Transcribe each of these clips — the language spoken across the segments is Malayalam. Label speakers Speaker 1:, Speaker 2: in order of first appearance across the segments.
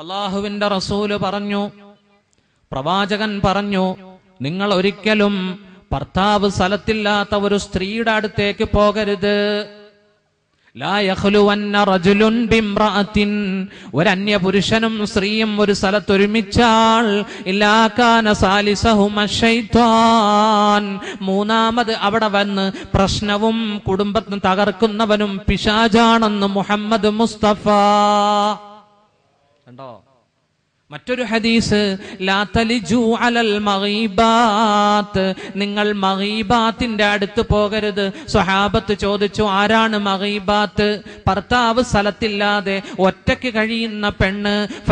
Speaker 1: അള്ളാഹുവിന്റെ റസൂൽ പറഞ്ഞു പ്രവാചകൻ പറഞ്ഞു നിങ്ങൾ ഒരിക്കലും ഭർത്താവ് സ്ഥലത്തില്ലാത്ത ഒരു സ്ത്രീയുടെ അടുത്തേക്ക് പോകരുത്. ഒരു പുരുഷനും സ്ത്രീയും ഒരു സ്ഥലത്ത് ഒരുമിച്ചാൽ ഇല്ലാ കാന സാലിസഹുമ മൂന്നാമത് അവിടെ വന്ന് പ്രശ്നവും കുടുംബത്തിന് തകർക്കുന്നവനും പിശാജാണെന്ന് മുഹമ്മദ് മുസ്തഫ. കണ്ടോ മറ്റൊരു ഹദീസ് നിങ്ങൾ മഹീബാത്തിന്റെ അടുത്ത് പോകരുത്. സ്വഹാബത്ത് ചോദിച്ചു ആരാണ് മഹീബാത്ത് ഭർത്താവ് സ്ഥലത്തില്ലാതെ ഒറ്റയ്ക്ക് കഴിയുന്ന പെണ്ണ്.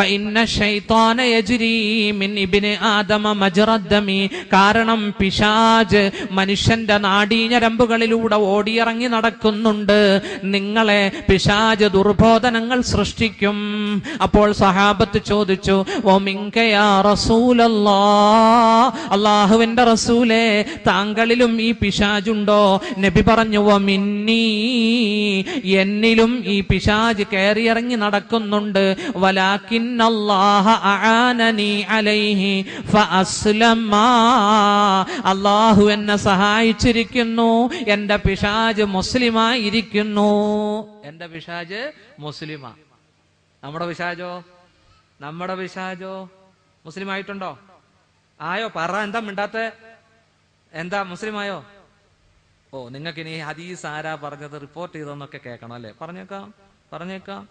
Speaker 1: ആദമ മജറദ്ദമി. കാരണം പിശാജ് മനുഷ്യന്റെ നാടീഞ്ഞരമ്പുകളിലൂടെ ഓടിയിറങ്ങി നടക്കുന്നുണ്ട്. നിങ്ങളെ പിശാജ് ദുർബോധനങ്ങൾ സൃഷ്ടിക്കും. അപ്പോൾ സഹാബത്ത് ചോദിച്ചു? അള്ളാഹുവിന്റെ റസൂലെ താങ്കളിലും ഈ പിശാജുണ്ടോ നബി പറഞ്ഞു "വമിന്നീ." എന്നിലും ഈ പിശാജ് കയറിയിറങ്ങി നടക്കുന്നുണ്ട്. വലാക്കിൻ അള്ളാഹു എന്നെ സഹായിച്ചിരിക്കുന്നു. എന്റെ പിശാജ് മുസ്ലിമായിരിക്കുന്നു. എന്റെ പിശാജ് മുസ്ലിമാ. നമ്മുടെ പിശാജോ നമ്മുടെ പിശാജോ മുസ്ലിം ആയിട്ടുണ്ടോ ആയോ? പറ എന്താ മിണ്ടാത്ത? എന്താ മുസ്ലിം ആയോ ഓ നിങ്ങൾക്ക് ഇനി ഹദീസ് ആരാ പറഞ്ഞത് റിപ്പോർട്ട് ചെയ്തെന്നൊക്കെ കേൾക്കണം അല്ലെ? പറഞ്ഞേക്കാം പറഞ്ഞേക്കാം.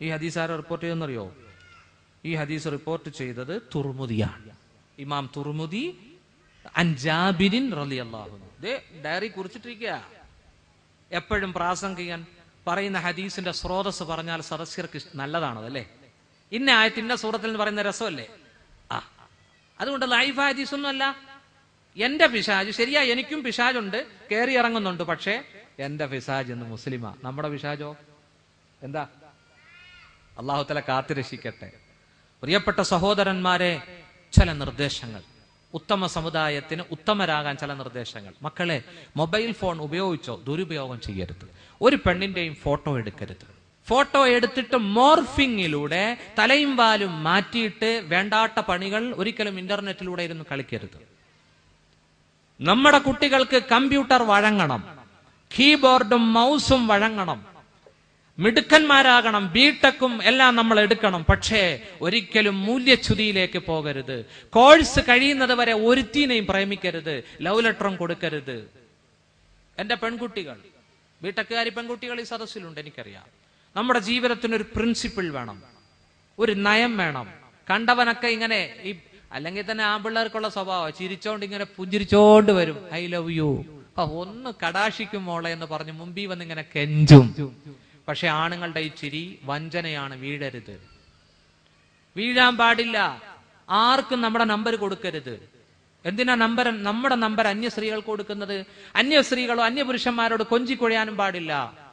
Speaker 1: ഈ ഹദീസ് ആരാ റിപ്പോർട്ട് ചെയ്തെന്നറിയോ ഈ ഹദീസ് റിപ്പോർട്ട് ചെയ്തത് തുർമുദിയാണ്. ഇമാം തുർമുദി അൻജാബിരിൻ റലി അള്ളാഹു ഡയറി കുറിച്ചിട്ടിരിക്കുക എപ്പോഴും പ്രാസംഗികൻ പറയുന്ന ഹദീസിന്റെ സ്രോതസ് പറഞ്ഞാൽ സദസ്യർക്ക് നല്ലതാണത് അല്ലേ ഇന്ന ആയത്ത് ഇന്ന സൂറത്തിൽ എന്ന് പറയുന്ന രസമല്ലേ? ആ. അതുകൊണ്ട് ലൈഫ് ഹദീസ് ഒന്നുമല്ല എന്റെ പിശാജ് ശരിയാ എനിക്കും പിശാജുണ്ട് കയറി ഇറങ്ങുന്നുണ്ട് പക്ഷേ എന്റെ പിശാജ് എന്ന് മുസ്ലിമ. നമ്മുടെ പിശാജോ? എന്താ? അള്ളാഹുത്തല കാത്തുരക്ഷിക്കട്ടെ. പ്രിയപ്പെട്ട സഹോദരന്മാരെ ചില നിർദ്ദേശങ്ങൾ. ഉത്തമ സമുദായത്തിന് ഉത്തമരാകാൻ ചില നിർദ്ദേശങ്ങൾ. മക്കളെ മൊബൈൽ ഫോൺ ഉപയോഗിച്ചോ? ദുരുപയോഗം ചെയ്യരുത്. ഒരു പെണ്ണിന്റെയും ഫോട്ടോ എടുക്കരുത്. ഫോട്ടോ എടുത്തിട്ട് മോർഫിങ്ങിലൂടെ തലയും വാലും മാറ്റിയിട്ട് വേണ്ടാത്ത പണികൾ ഒരിക്കലും ഇന്റർനെറ്റിലൂടെ ഇരുന്ന് കളിക്കരുത്. നമ്മുടെ കുട്ടികൾക്ക് കമ്പ്യൂട്ടർ വഴങ്ങണം കീബോർഡും മൗസും വഴങ്ങണം മിടുക്കന്മാരാകണം ബിടെക്കും എല്ലാം നമ്മൾ എടുക്കണം പക്ഷേ ഒരിക്കലും മൂല്യച്യുതിയിലേക്ക് പോകരുത്. കോഴ്സ് കഴിയുന്നത് വരെ ഒരുത്തിനെയും പ്രേമിക്കരുത് ലവ് ലെറ്ററും കൊടുക്കരുത്. എന്റെ പെൺകുട്ടികൾ ബിടെക്കുകാരി പെൺകുട്ടികൾ ഈ സദസ്സിലുണ്ട് എനിക്കറിയാം. നമ്മുടെ ജീവിതത്തിന് ഒരു പ്രിൻസിപ്പിൾ വേണം. ഒരു നയം വേണം. കണ്ടവനൊക്കെ ഇങ്ങനെ ഈ അല്ലെങ്കിൽ തന്നെ ആമ്പിള്ളേർക്കുള്ള സ്വഭാവം ചിരിച്ചോണ്ട് ഇങ്ങനെ പുഞ്ചിരിച്ചോണ്ട് വരും. ഐ ലവ് യു ഒന്ന് കടാശിക്കും മോളെ എന്ന് പറഞ്ഞ് മുമ്പിൽ വന്ന് ഇങ്ങനെ കെഞ്ചും. പക്ഷെ ആണുങ്ങളുടെ ഈ ചിരി വഞ്ചനയാണ് വീഴരുത്. വീഴാൻ പാടില്ല. ആർക്കും നമ്മുടെ നമ്പർ കൊടുക്കരുത്. എന്തിനാ നമ്പർ? നമ്മുടെ നമ്പർ അന്യ സ്ത്രീകൾക്ക് കൊടുക്കുന്നത്? അന്യ സ്ത്രീകളോ അന്യ പുരുഷന്മാരോട് കൊഞ്ചിക്കൊഴയാനും പാടില്ല.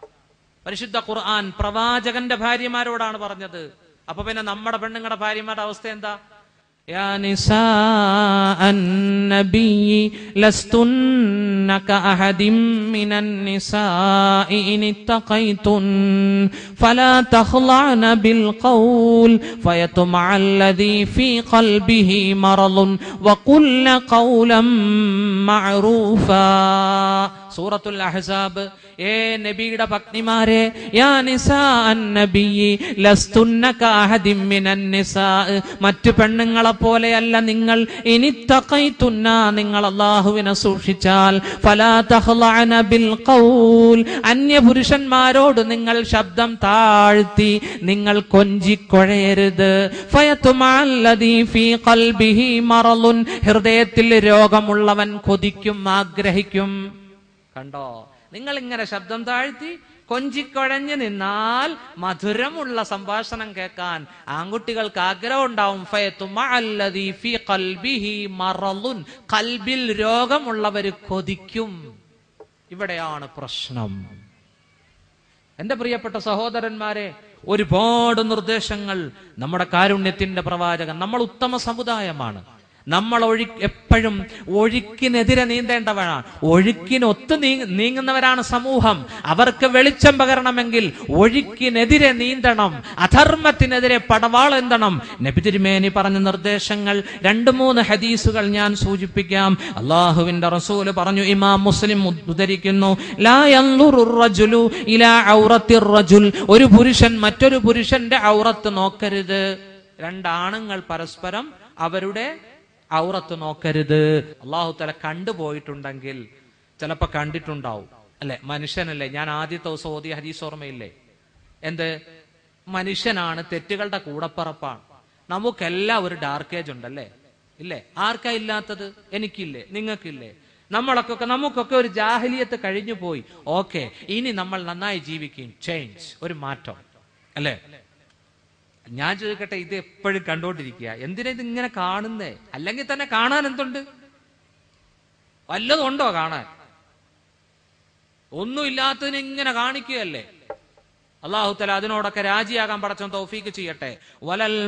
Speaker 1: പരിശുദ്ധ ഖുർആൻ പ്രവാചകന്റെ ഭാര്യമാരോടാണ് പറഞ്ഞത് അപ്പൊ പിന്നെ നമ്മുടെ പെണ്ണുങ്ങളുടെ ഭാര്യമാരുടെ അവസ്ഥ എന്താ يا نساء النبي لستن كأحد من النساء إن اتقيتن فلا تخضعن بالقول فيطمع الذي في قلبه مرض وقلن قولا معروفا സൂറത്തുൽ അഹസാബ് ഏ നബിയുടെ പത്നിമാരെ മറ്റു പെണ്ണുങ്ങളെ പോലെയല്ല നിങ്ങൾ ഇനി തഖൈതുന്ന നിങ്ങൾ അല്ലാഹുവിനെ സൂക്ഷിച്ചാൽ ബിൽ ഖൗൽ. അന്യ പുരുഷന്മാരോട് നിങ്ങൾ ശബ്ദം താഴ്ത്തി നിങ്ങൾ കൊഞ്ചിക്കൊഴയരുത്. ഹൃദയത്തിൽ രോഗമുള്ളവൻ കൊതിക്കും ആഗ്രഹിക്കും. കണ്ടോ? നിങ്ങൾ ഇങ്ങനെ ശബ്ദം താഴ്ത്തി കൊഞ്ചിക്കൊഴഞ്ഞു നിന്നാൽ മധുരമുള്ള സംഭാഷണം കേൾക്കാൻ ആൺകുട്ടികൾക്ക് ആഗ്രഹം ഉണ്ടാവും കൽബിൽ രോഗമുള്ളവര് കൊതിക്കും. ഇവിടെയാണ് പ്രശ്നം. എന്റെ പ്രിയപ്പെട്ട സഹോദരന്മാരെ ഒരുപാട് നിർദ്ദേശങ്ങൾ നമ്മുടെ കാരുണ്യത്തിന്റെ പ്രവാചകൻ നമ്മൾ ഉത്തമ സമുദായമാണ്. നമ്മൾ ഒഴി എപ്പോഴും ഒഴുക്കിനെതിരെ നീന്തേണ്ടവരാണ്. ഒഴുക്കിനൊത്ത് നീ നീങ്ങുന്നവരാണ് സമൂഹം. അവർക്ക് വെളിച്ചം പകരണമെങ്കിൽ ഒഴുക്കിനെതിരെ നീന്തണം. അധർമ്മത്തിനെതിരെ പടവാൾ എന്തണം നബിതിരുമേനി പറഞ്ഞ നിർദ്ദേശങ്ങൾ രണ്ട് മൂന്ന് ഹദീസുകൾ ഞാൻ സൂചിപ്പിക്കാം. അള്ളാഹുവിന്റെ റസൂൽ പറഞ്ഞു ഇമാം മുസ്ലിം ഉദ്ധരിക്കുന്നു ഒരു പുരുഷൻ മറ്റൊരു പുരുഷന്റെ ഔറത്ത് നോക്കരുത്. രണ്ടാണുങ്ങൾ പരസ്പരം അവരുടെ ഔറത്ത് നോക്കരുത്. അള്ളാഹു തല കണ്ടുപോയിട്ടുണ്ടെങ്കിൽ ചിലപ്പോ കണ്ടിട്ടുണ്ടാവും. അല്ലെ? മനുഷ്യനല്ലേ? ഞാൻ ആദ്യത്തെ ദിവസം ഓതിയ ഹരീസ് ഓർമ്മയില്ലേ? എന്ത്? മനുഷ്യനാണ് തെറ്റുകളുടെ കൂടപ്പറപ്പാണ്. നമുക്കെല്ലാം ഒരു ഡാർക്ക് ഏജ് ഉണ്ടല്ലേ? ഇല്ലേ? ആർക്കാ ഇല്ലാത്തത്? എനിക്കില്ലേ? നിങ്ങൾക്കില്ലേ? നമ്മളൊക്കെ നമുക്കൊക്കെ ഒരു ജാഹലിയത്ത് കഴിഞ്ഞു പോയി ഓക്കെ ഇനി നമ്മൾ നന്നായി ജീവിക്കുകയും ചേഞ്ച് ഒരു മാറ്റം. അല്ലേ? ഞാൻ ചോദിക്കട്ടെ ഇത് എപ്പോഴും കണ്ടോണ്ടിരിക്കുക. എന്തിനാ ഇത് ഇങ്ങനെ കാണുന്നേ? അല്ലെങ്കിൽ തന്നെ കാണാൻ എന്തുണ്ട്? വല്ലതും ഉണ്ടോ കാണാൻ? ഒന്നും ഇല്ലാത്തതിന് ഇങ്ങനെ കാണിക്കുകയല്ലേ? അള്ളാഹു തല അതിനോടൊക്കെ രാജിയാകാൻ പടച്ചോൻ തൗഫീക്ക് ചെയ്യട്ടെ. വലൽ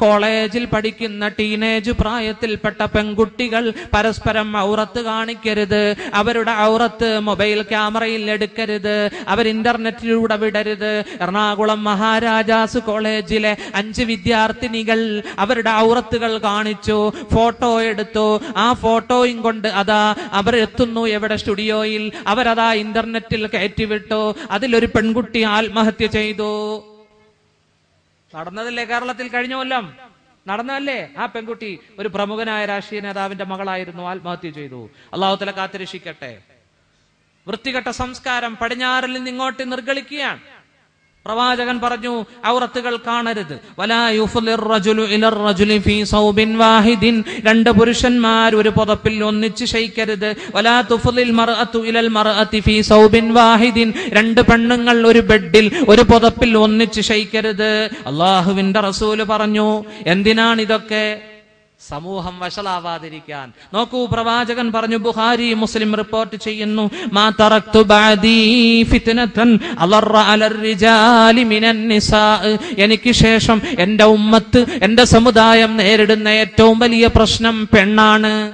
Speaker 1: കോളേജിൽ പഠിക്കുന്ന ടീനേജ് പ്രായത്തിൽപ്പെട്ട പെൺകുട്ടികൾ പരസ്പരം ഔറത്ത് കാണിക്കരുത്. അവരുടെ ഔറത്ത് മൊബൈൽ ക്യാമറയിൽ എടുക്കരുത്. അവർ ഇന്റർനെറ്റിലൂടെ വിടരുത്. എറണാകുളം മഹാരാജാസ് കോളേജിലെ അഞ്ച് വിദ്യാർത്ഥിനികൾ അവരുടെ ഔറത്തുകൾ കാണിച്ചു. ഫോട്ടോ എടുത്തു. ആ ഫോട്ടോയും കൊണ്ട് അതാ അവർ എത്തുന്നു എവിടെ സ്റ്റുഡിയോയിൽ. അവരതാ ഇന്റർനെറ്റിൽ കയറ്റിവിട്ടു. അതിലൊരു പെൺകുട്ടി ആത്മഹത്യ ചെയ്തു. നടന്നതല്ലേ കേരളത്തിൽ കഴിഞ്ഞ കൊല്ലം? നടന്നതല്ലേ? ആ പെൺകുട്ടി ഒരു പ്രമുഖനായ രാഷ്ട്രീയ നേതാവിന്റെ മകളായിരുന്നു ആത്മഹത്യ ചെയ്തു. അള്ളാഹുത്തല കാത്തിരക്ഷിക്കട്ടെ. വൃത്തികെട്ട സംസ്കാരം പടിഞ്ഞാറിൽ നിന്ന് ഇങ്ങോട്ട് നിർഗളിക്കുകയാണ്. പ്രവാചകൻ പറഞ്ഞു ഔറത്തുകൾ കാണരുത്. രണ്ട് പുരുഷന്മാർ ഒരു പുതപ്പിൽ ഒന്നിച്ച് ശയിക്കരുത്. രണ്ട് പെണ്ണുങ്ങൾ ഒരു ബെഡിൽ ഒരു പുതപ്പിൽ ഒന്നിച്ച് ശയിക്കരുത്. അള്ളാഹുവിന്റെ റസൂൽ പറഞ്ഞു എന്തിനാണ് ഇതൊക്കെ സമൂഹം വഷളാവാതിരിക്കാൻ. നോക്കൂ പ്രവാചകൻ പറഞ്ഞു ബുഹാരി മുസ്ലിം റിപ്പോർട്ട് ചെയ്യുന്നു എനിക്ക് ശേഷം എന്റെ ഉമ്മത്ത് എന്റെ സമുദായം നേരിടുന്ന ഏറ്റവും വലിയ പ്രശ്നം പെണ്ണാണ്.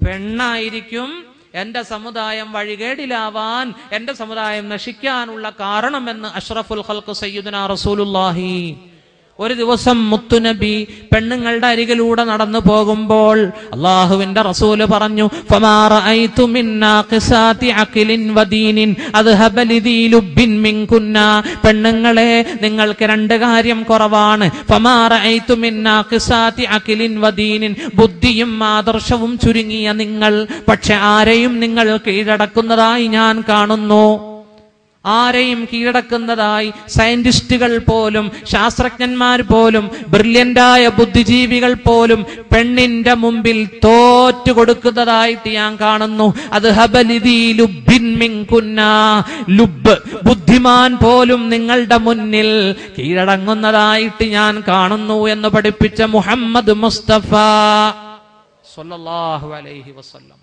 Speaker 1: പെണ്ണായിരിക്കും എന്റെ സമുദായം വഴികേടിലാവാൻ എന്റെ സമുദായം നശിക്കാനുള്ള കാരണമെന്ന് അഷ്റഫുൽ ഹൽക്ക് സയ്യിദുന റസൂലുള്ളാഹി ഒരു ദിവസം മുത്തുനബി പെണ്ണുങ്ങളുടെ അരികിലൂടെ നടന്നു പോകുമ്പോൾ അള്ളാഹുവിന്റെ റസൂൽ പറഞ്ഞു. പെണ്ണുങ്ങളെ നിങ്ങൾക്ക് രണ്ട് കാര്യം കുറവാണ്. ബുദ്ധിയും ആദർശവും ചുരുങ്ങിയ നിങ്ങൾ പക്ഷെ ആരെയും നിങ്ങൾ കീഴടക്കുന്നതായി ഞാൻ കാണുന്നു ആരെയും കീഴടക്കുന്നതായി സയന്റിസ്റ്റുകൾ പോലും ശാസ്ത്രജ്ഞന്മാർ പോലും ബ്രില്യന്റായ ബുദ്ധിജീവികൾ പോലും പെണ്ണിന്റെ മുമ്പിൽ തോറ്റു കൊടുക്കുന്നതായിട്ട് ഞാൻ കാണുന്നു. അത് ഹബലിതി ലുബ്. ബുദ്ധിമാൻ പോലും നിങ്ങളുടെ മുന്നിൽ കീഴടങ്ങുന്നതായിട്ട് ഞാൻ കാണുന്നു എന്ന് പഠിപ്പിച്ച മുഹമ്മദ് മുസ്തഫ സല്ലല്ലാഹു അലൈഹി വസല്ലം.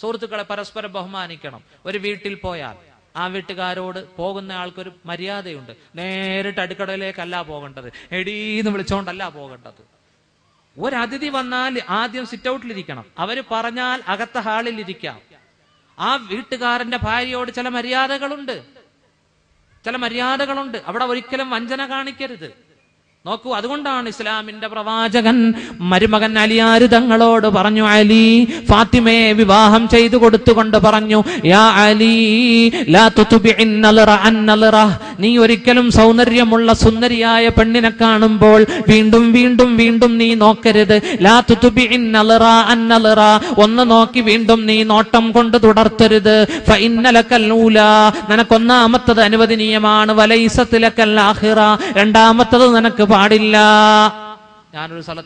Speaker 1: സുഹൃത്തുക്കളെ പരസ്പരം ബഹുമാനിക്കണം. ഒരു വീട്ടിൽ പോയാൽ ആ വീട്ടുകാരോട് പോകുന്ന ആൾക്കൊരു മര്യാദയുണ്ട്. നേരിട്ട് അടുക്കളയിലേക്കല്ല പോകേണ്ടത്. എടീന്ന് വിളിച്ചോണ്ടല്ല പോകേണ്ടത്. ഒരതിഥി വന്നാൽ ആദ്യം സിറ്റ് ഔട്ടിലിരിക്കണം അവർ പറഞ്ഞാൽ അകത്ത ഹാളിൽ ഇരിക്കാം. ആ വീട്ടുകാരന്റെ ഭാര്യയോട് ചില മര്യാദകളുണ്ട്. ചില മര്യാദകളുണ്ട്. അവിടെ ഒരിക്കലും വഞ്ചന കാണിക്കരുത്. നോക്കൂ അതുകൊണ്ടാണ് ഇസ്ലാമിന്റെ പ്രവാചകൻ മരുമകൻ അലിയാര് തങ്ങളോട് പറഞ്ഞു അലി ഫാത്തിമയെ വിവാഹം ചെയ്തു കൊടുത്തുകൊണ്ട് പറഞ്ഞു യാ അലി ലാ നീ ഒരിക്കലും സൗന്ദര്യമുള്ള സുന്ദരിയായ പെണ്ണിനെ കാണുമ്പോൾ വീണ്ടും വീണ്ടും വീണ്ടും നീ നോക്കരുത്. ലാ തുത്ബിഇൻ അന്നലറ ഒന്ന് നോക്കി വീണ്ടും നീ നോട്ടം കൊണ്ട് തുടർത്തരുത്. ഫഇന്നലക്കൽ ഊലാ. നിനക്കൊന്നാമത്തത് അനുവദനീയമാണ്. വലൈസത്തിലക്കൽ ആഖിറ രണ്ടാമത്തത് നിനക്ക് പാടില്ല. ഞാനൊരു സ്ഥലത്ത്